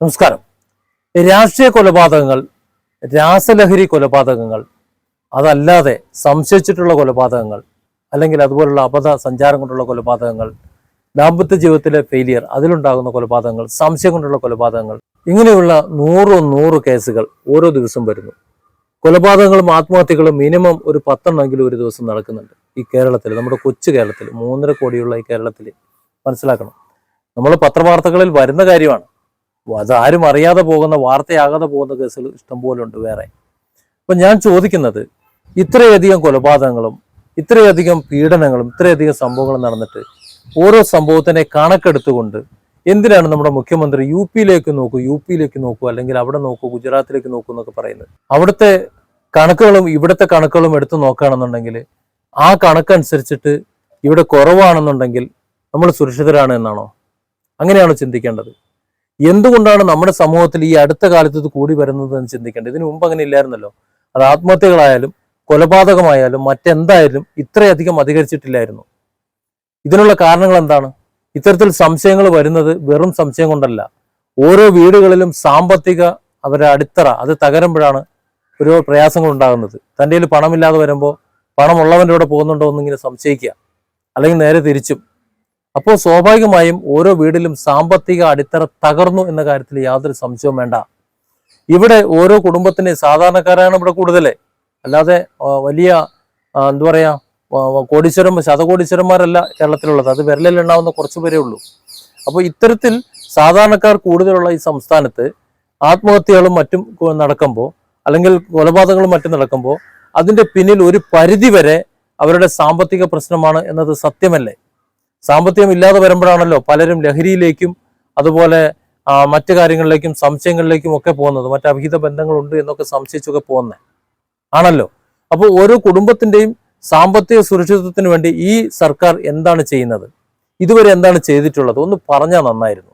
നമസ്കാരം. രാഷ്ട്രീയ കൊലപാതകങ്ങൾ രാസലഹരി കൊലപാതകങ്ങൾ അതല്ലാതെ സംശയിച്ചിട്ടുള്ള കൊലപാതകങ്ങൾ അല്ലെങ്കിൽ അതുപോലുള്ള അബദ്ധ സഞ്ചാരം കൊണ്ടുള്ള കൊലപാതകങ്ങൾ ദാമ്പത്യ ജീവിതത്തിലെ ഫെയിലിയർ അതിലുണ്ടാകുന്ന കൊലപാതകങ്ങൾ സംശയം കൊണ്ടുള്ള കൊലപാതകങ്ങൾ ഇങ്ങനെയുള്ള നൂറോ നൂറ് കേസുകൾ ഓരോ ദിവസം വരുന്നു. കൊലപാതകങ്ങളും ആത്മഹത്യകളും മിനിമം ഒരു പത്തെണ്ണമെങ്കിലും ഒരു ദിവസം നടക്കുന്നുണ്ട് ഈ കേരളത്തിൽ. നമ്മുടെ കൊച്ചു കേരളത്തിൽ മൂന്നര കോടിയുള്ള ഈ കേരളത്തിൽ. മനസ്സിലാക്കണം. നമ്മൾ പത്രവാർത്തകളിൽ വരുന്ന കാര്യമാണ്. അത് ആരും അറിയാതെ പോകുന്ന വാർത്തയാകാതെ പോകുന്ന കേസുകൾ ഇഷ്ടംപോലെ ഉണ്ട് വേറെ. അപ്പൊ ഞാൻ ചോദിക്കുന്നത് ഇത്രയധികം കൊലപാതകങ്ങളും ഇത്രയധികം പീഡനങ്ങളും ഇത്രയധികം സംഭവങ്ങളും നടന്നിട്ട് ഓരോ സംഭവത്തിനെ കണക്കെടുത്തുകൊണ്ട് എന്തിനാണ് നമ്മുടെ മുഖ്യമന്ത്രി യു പിയിലേക്ക് നോക്കൂ യു പിയിലേക്ക് നോക്കൂ അല്ലെങ്കിൽ അവിടെ നോക്കൂ ഗുജറാത്തിലേക്ക് നോക്കൂ എന്നൊക്കെ പറയുന്നത്? അവിടുത്തെ കണക്കുകളും ഇവിടുത്തെ കണക്കുകളും എടുത്തു നോക്കുകയാണെന്നുണ്ടെങ്കിൽ ആ കണക്കനുസരിച്ചിട്ട് ഇവിടെ കുറവാണെന്നുണ്ടെങ്കിൽ നമ്മൾ സുരക്ഷിതരാണ് എന്നാണോ? അങ്ങനെയാണോ ചിന്തിക്കേണ്ടത്? എന്തുകൊണ്ടാണ് നമ്മുടെ സമൂഹത്തിൽ ഈ അടുത്ത കാലത്ത് ഇത് കൂടി വരുന്നത് എന്ന് ചിന്തിക്കേണ്ടത്? ഇതിനു മുമ്പ് അങ്ങനെ ഇല്ലായിരുന്നല്ലോ. അത് ആത്മഹത്യകളായാലും കൊലപാതകമായാലും മറ്റെന്തായാലും ഇത്രയധികം അധികരിച്ചിട്ടില്ലായിരുന്നു. ഇതിനുള്ള കാരണങ്ങൾ എന്താണ്? ഇത്തരത്തിൽ സംശയങ്ങൾ വരുന്നത് വെറും സംശയം കൊണ്ടല്ല. ഓരോ വീടുകളിലും സാമ്പത്തിക അവരുടെ അടിത്തറ അത് തകരുമ്പോഴാണ് ഒരു പ്രയാസങ്ങൾ ഉണ്ടാകുന്നത്. തന്റെ കയ്യിൽ പണമില്ലാതെ വരുമ്പോൾ പണമുള്ളവന്റെ കൂടെ പോകുന്നുണ്ടോ എന്നിങ്ങനെ സംശയിക്കുക. അല്ലെങ്കിൽ നേരെ തിരിച്ചും. അപ്പോൾ സ്വാഭാവികമായും ഓരോ വീടിലും സാമ്പത്തിക അടിത്തറ തകർന്നു എന്ന കാര്യത്തിൽ യാതൊരു സംശയവും വേണ്ട. ഇവിടെ ഓരോ കുടുംബത്തിന് സാധാരണക്കാരാണ് ഇവിടെ കൂടുതൽ അല്ലാതെ വലിയ എന്താ പറയാ കോടീശ്വരം ശതകോടീശ്വരന്മാരല്ല കേരളത്തിലുള്ളത്. അത് വിരലിൽ ഉണ്ടാവുന്ന കുറച്ച് പേരേ ഉള്ളൂ. അപ്പോൾ ഇത്തരത്തിൽ സാധാരണക്കാർ കൂടുതലുള്ള ഈ സംസ്ഥാനത്ത് ആത്മഹത്യകളും മറ്റും നടക്കുമ്പോൾ അല്ലെങ്കിൽ കൊലപാതകങ്ങളും മറ്റും നടക്കുമ്പോൾ അതിന്റെ പിന്നിൽ ഒരു പരിധി വരെ അവരുടെ സാമ്പത്തിക പ്രശ്നമാണ് എന്നത് സത്യമല്ലേ? സാമ്പത്തികം ഇല്ലാതെ വരുമ്പോഴാണല്ലോ പലരും ലഹരിയിലേക്കും അതുപോലെ മറ്റു കാര്യങ്ങളിലേക്കും സംശയങ്ങളിലേക്കും ഒക്കെ പോകുന്നത്. മറ്റ് അഭിഹിത ബന്ധങ്ങളുണ്ട് എന്നൊക്കെ സംശയിച്ചൊക്കെ പോകുന്നത് ആണല്ലോ? അപ്പോൾ ഓരോ കുടുംബത്തിന്റെയും സാമ്പത്തിക സുരക്ഷിതത്വത്തിന് വേണ്ടി ഈ സർക്കാർ എന്താണ് ചെയ്യുന്നത്? ഇതുവരെ എന്താണ് ചെയ്തിട്ടുള്ളത്? ഒന്ന് പറഞ്ഞാൽ നന്നായിരുന്നു.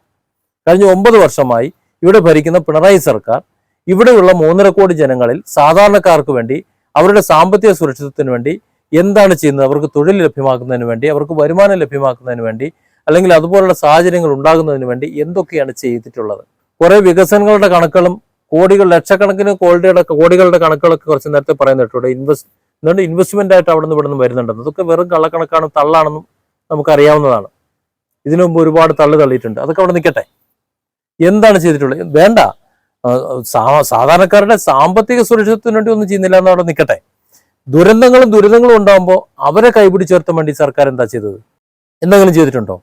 കഴിഞ്ഞ ഒമ്പത് വർഷമായി ഇവിടെ ഭരിക്കുന്ന പിണറായി സർക്കാർ ഇവിടെയുള്ള മൂന്നര കോടി ജനങ്ങളിൽ സാധാരണക്കാർക്ക് വേണ്ടി അവരുടെ സാമ്പത്തിക സുരക്ഷിതത്വത്തിന് വേണ്ടി എന്താണ് ചെയ്യുന്നത്? അവർക്ക് തൊഴിൽ ലഭ്യമാക്കുന്നതിന് വേണ്ടി അവർക്ക് വരുമാനം ലഭ്യമാക്കുന്നതിന് വേണ്ടി അല്ലെങ്കിൽ അതുപോലുള്ള സാഹചര്യങ്ങൾ ഉണ്ടാകുന്നതിന് വേണ്ടി എന്തൊക്കെയാണ് ചെയ്തിട്ടുള്ളത്? കുറെ വികസനങ്ങളുടെ കണക്കുകളും കോടികൾ ലക്ഷക്കണക്കിന് കോടിയുടെ കോടികളുടെ കണക്കുകളൊക്കെ കുറച്ച് നേരത്തെ പറയുന്നിട്ടുണ്ട്. ഇൻവെസ്റ്റ് എന്തുകൊണ്ട് ഇൻവെസ്റ്റ്മെന്റ് ആയിട്ട് അവിടെ നിന്ന് ഇവിടെ നിന്ന് വരുന്നുണ്ടെന്ന്. അതൊക്കെ വെറും കള്ളക്കണക്കാണ് തള്ളാണെന്നും നമുക്കറിയാവുന്നതാണ്. ഇതിനു മുമ്പ് ഒരുപാട് തള്ളു തള്ളിയിട്ടുണ്ട്. അതൊക്കെ അവിടെ നിൽക്കട്ടെ. എന്താണ് ചെയ്തിട്ടുള്ളത്? വേണ്ട. സാധാരണക്കാരുടെ സാമ്പത്തിക സുരക്ഷിതത്വത്തിന് വേണ്ടി ഒന്നും ചെയ്യുന്നില്ല എന്ന് അവിടെ നിൽക്കട്ടെ. ദുരന്തങ്ങളും ദുരിതങ്ങളും ഉണ്ടാകുമ്പോൾ അവരെ കൈപിടിച്ചുയർത്താൻ വേണ്ടി സർക്കാർ എന്താ ചെയ്തത്? എന്തെങ്കിലും ചെയ്തിട്ടുണ്ടോ?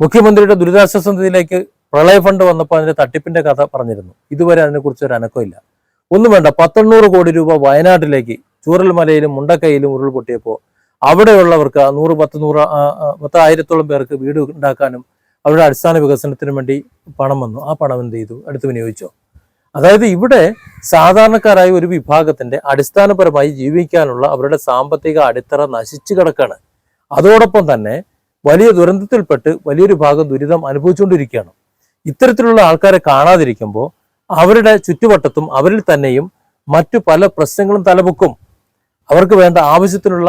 മുഖ്യമന്ത്രിയുടെ ദുരിതാശ്വാസ നിധിയിലേക്ക് പ്രളയ ഫണ്ട് വന്നപ്പോൾ അതിന്റെ തട്ടിപ്പിന്റെ കഥ പറഞ്ഞിരുന്നു. ഇതുവരെ അതിനെക്കുറിച്ച് ഒരു അനക്കമില്ല. ഒന്നും വേണ്ട പത്തൊണ്ണൂറ് കോടി രൂപ വയനാട്ടിലേക്ക് ചൂരൽമലയിലും മുണ്ടക്കൈയിലും ഉരുൾപൊട്ടിയപ്പോൾ അവിടെയുള്ളവർക്ക് നൂറ് പത്ത് നൂറ് പത്ത് ആയിരത്തോളം പേർക്ക് വീട് ഉണ്ടാക്കാനും അവരുടെ അടിസ്ഥാന വികസനത്തിനും വേണ്ടി പണം വന്നു. ആ പണം എന്ത് ചെയ്തു? അടുത്ത് വിനിയോഗിച്ചോ? അതായത് ഇവിടെ സാധാരണക്കാരായ ഒരു വിഭാഗത്തിന്റെ അടിസ്ഥാനപരമായി ജീവിക്കാനുള്ള അവരുടെ സാമ്പത്തിക അടിത്തറ നശിച്ചു കിടക്കാണ്. അതോടൊപ്പം തന്നെ വലിയ ദുരന്തത്തിൽപ്പെട്ട് വലിയൊരു ഭാഗം ദുരിതം അനുഭവിച്ചുകൊണ്ടിരിക്കുകയാണ്. ഇത്തരത്തിലുള്ള ആൾക്കാരെ കാണാതിരിക്കുമ്പോൾ അവരുടെ ചുറ്റുവട്ടത്തും അവരിൽ തന്നെയും മറ്റു പല പ്രശ്നങ്ങളും തലപൊക്കും. അവർക്ക് വേണ്ട ആവശ്യത്തിനുള്ള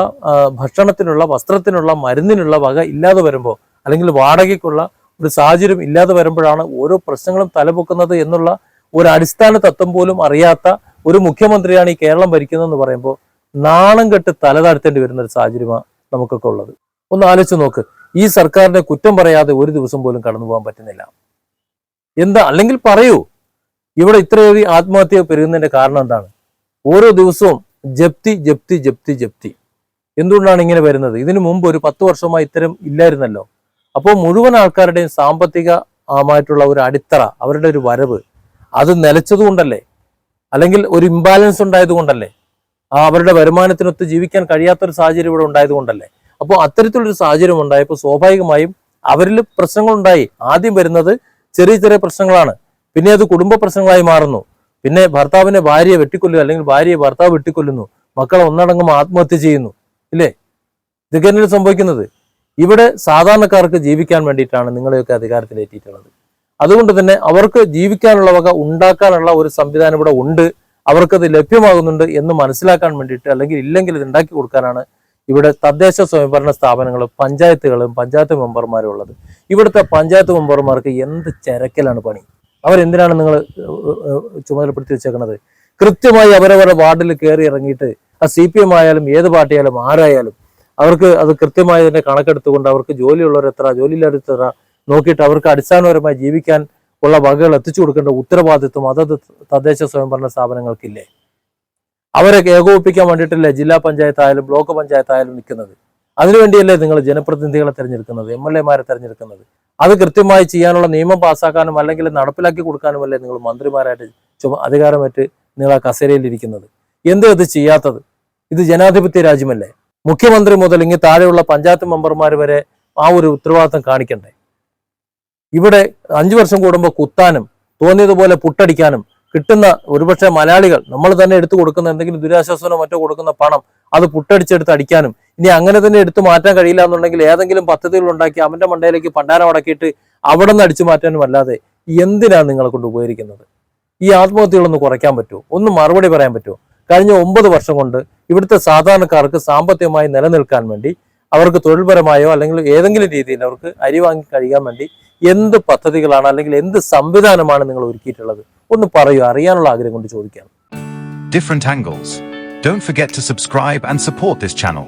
ഭക്ഷണത്തിനുള്ള വസ്ത്രത്തിനുള്ള മരുന്നിനുള്ള വക ഇല്ലാതെ വരുമ്പോൾ അല്ലെങ്കിൽ വാടകയ്ക്കുള്ള ഒരു സാഹചര്യം ഇല്ലാതെ വരുമ്പോഴാണ് ഓരോ പ്രശ്നങ്ങളും തലപൊക്കുന്നത് എന്നുള്ള ഒരു അടിസ്ഥാന തത്വം പോലും അറിയാത്ത ഒരു മുഖ്യമന്ത്രിയാണ് ഈ കേരളം ഭരിക്കുന്നതെന്ന് പറയുമ്പോൾ നാണം കെട്ട് തല താഴ്ത്തേണ്ടി വരുന്ന ഒരു സാഹചര്യമാണ് നമുക്കൊക്കെ ഉള്ളത്. ഒന്ന് ആലോചിച്ച് നോക്ക്. ഈ സർക്കാരിനെ കുറ്റം പറയാതെ ഒരു ദിവസം പോലും കടന്നു പോകാൻ പറ്റുന്നില്ല. എന്താ? അല്ലെങ്കിൽ പറയൂ. ഇവിടെ ഇത്രയേറെ ആത്മഹത്യ പെരുകുന്നതിന്റെ കാരണം എന്താണ്? ഓരോ ദിവസവും ജപ്തി ജപ്തി ജപ്തി ജപ്തി. എന്തുകൊണ്ടാണ് ഇങ്ങനെ വരുന്നത്? ഇതിനു മുമ്പ് ഒരു പത്ത് വർഷമായി ഇത്തരം ഇല്ലായിരുന്നല്ലോ. അപ്പോൾ മുഴുവൻ ആൾക്കാരുടെയും സാമ്പത്തികമായിട്ടുള്ള ഒരു അടിത്തറ അവരുടെ ഒരു വരവ് അത് നിലച്ചതുകൊണ്ടല്ലേ? അല്ലെങ്കിൽ ഒരു ഇംബാലൻസ് ഉണ്ടായതുകൊണ്ടല്ലേ? ആ അവരുടെ വരുമാനത്തിനൊത്ത് ജീവിക്കാൻ കഴിയാത്തൊരു സാഹചര്യം ഇവിടെ ഉണ്ടായത് കൊണ്ടല്ലേ അപ്പോൾ അത്തരത്തിലൊരു സാഹചര്യം ഉണ്ടായപ്പോൾ സ്വാഭാവികമായും അവരിൽ പ്രശ്നങ്ങൾ ഉണ്ടായി ആദ്യം വരുന്നത് ചെറിയ ചെറിയ പ്രശ്നങ്ങളാണ്. പിന്നെ അത് കുടുംബ പ്രശ്നങ്ങളായി മാറുന്നു. പിന്നെ ഭർത്താവിനെ ഭാര്യയെ വെട്ടിക്കൊല്ലുക അല്ലെങ്കിൽ ഭാര്യയെ ഭർത്താവ് വെട്ടിക്കൊല്ലുന്നു. മക്കളെ ഒന്നടങ്കം ആത്മഹത്യ ചെയ്യുന്നു. ഇല്ലേ? ഇതൊക്കെ സംഭവിക്കുന്നത്. ഇവിടെ സാധാരണക്കാർക്ക് ജീവിക്കാൻ വേണ്ടിയിട്ടാണ് നിങ്ങളെയൊക്കെ അധികാരത്തിലേറ്റിയിട്ടുള്ളത്. അതുകൊണ്ട് തന്നെ അവർക്ക് ജീവിക്കാനുള്ള വക ഉണ്ടാക്കാനുള്ള ഒരു സംവിധാനം ഇവിടെ ഉണ്ട്. അവർക്കത് ലഭ്യമാകുന്നുണ്ട് എന്ന് മനസ്സിലാക്കാൻ വേണ്ടിയിട്ട് അല്ലെങ്കിൽ ഇല്ലെങ്കിൽ ഇത് ഉണ്ടാക്കി കൊടുക്കാനാണ് ഇവിടെ തദ്ദേശ സ്വയംഭരണ സ്ഥാപനങ്ങളും പഞ്ചായത്തുകളും പഞ്ചായത്ത് മെമ്പർമാരും ഉള്ളത്. ഇവിടുത്തെ പഞ്ചായത്ത് മെമ്പർമാർക്ക് എന്ത് ചരക്കലാണ് പണി? അവരെന്തിനാണ് നിങ്ങൾ ചുമതലപ്പെടുത്തി വെച്ചേക്കുന്നത് കൃത്യമായി അവരവരുടെ വാർഡിൽ കയറി ഇറങ്ങിയിട്ട് ആ സി പി എം ആയാലും ഏത് പാർട്ടിയായാലും ആരായാലും അവർക്ക് അത് കൃത്യമായി തന്നെ കണക്കെടുത്തുകൊണ്ട് അവർക്ക് ജോലിയുള്ളവർ എത്ര എത്ര നോക്കിയിട്ട് അവർക്ക് അടിസ്ഥാനപരമായി ജീവിക്കാൻ ഉള്ള വകകൾ എത്തിച്ചു കൊടുക്കേണ്ട ഉത്തരവാദിത്വം അതത് തദ്ദേശ സ്വയംഭരണ സ്ഥാപനങ്ങൾക്കില്ലേ? അവരെ ഏകോപിപ്പിക്കാൻ വേണ്ടിയിട്ടല്ലേ ജില്ലാ പഞ്ചായത്ത് ആയാലും ബ്ലോക്ക് പഞ്ചായത്ത് ആയാലും നിൽക്കുന്നത്? അതിനുവേണ്ടിയല്ലേ നിങ്ങൾ ജനപ്രതിനിധികളെ തിരഞ്ഞെടുക്കുന്നത് എം എൽ എമാരെ തിരഞ്ഞെടുക്കുന്നത്? അത് കൃത്യമായി ചെയ്യാനുള്ള നിയമം പാസ്സാക്കാനും അല്ലെങ്കിൽ നടപ്പിലാക്കി കൊടുക്കാനുമല്ലേ നിങ്ങൾ മന്ത്രിമാരായിട്ട് ചുമ അധികാരമേറ്റ് നിങ്ങൾ ആ കസേരയിൽ ഇരിക്കുന്നത് എന്ത് ഇത് ചെയ്യാത്തത്? ഇത് ജനാധിപത്യ രാജ്യമല്ലേ? മുഖ്യമന്ത്രി മുതൽ ഇങ്ങ് താഴെയുള്ള പഞ്ചായത്ത് മെമ്പർമാർ വരെ ആ ഒരു ഉത്തരവാദിത്തം കാണിക്കണ്ടേ? ഇവിടെ അഞ്ചു വർഷം കൂടുമ്പോൾ കുത്താനും തോന്നിയതുപോലെ പുട്ടടിക്കാനും കിട്ടുന്ന ഒരുപക്ഷെ മലയാളികൾ നമ്മൾ തന്നെ എടുത്തു കൊടുക്കുന്ന എന്തെങ്കിലും ദുരാശ്വാസനോ മറ്റോ കൊടുക്കുന്ന പണം അത് പുട്ടടിച്ചെടുത്ത് അടിക്കാനും ഇനി അങ്ങനെ തന്നെ എടുത്തു മാറ്റാൻ കഴിയില്ല എന്നുണ്ടെങ്കിൽ ഏതെങ്കിലും പദ്ധതികൾ ഉണ്ടാക്കി അവന്റെ മണ്ടയിലേക്ക് പണ്ടാരം അടക്കിയിട്ട് അവിടെ നിന്ന് അടിച്ചു മാറ്റാനും അല്ലാതെ എന്തിനാണ് നിങ്ങളെ കൊണ്ട് ഉപകരിക്കുന്നത്? ഈ ആത്മഹത്യകളൊന്ന് കുറയ്ക്കാൻ പറ്റുമോ? ഒന്ന് മറുപടി പറയാൻ പറ്റുമോ? കഴിഞ്ഞ ഒമ്പത് വർഷം കൊണ്ട് ഇവിടുത്തെ സാധാരണക്കാർക്ക് സാമ്പത്തികമായി നിലനിൽക്കാൻ വേണ്ടി അവർക്ക് തൊഴിൽപരമായോ അല്ലെങ്കിൽ ഏതെങ്കിലും രീതിയിൽ അവർക്ക് അരി വാങ്ങി കഴിയാൻ വേണ്ടി എന്ത് പദ്ധതികളാണ് അല്ലെങ്കിൽ എന്ത് സംവിധാനമാണ് നിങ്ങൾ ഒരുക്കിയിട്ടുള്ളത് ഒന്ന് പറയൂ അറിയാനുള്ള ആഗ്രഹം കൊണ്ട് ചോദിക്കാം different angles. Don't forget to subscribe and support this channel.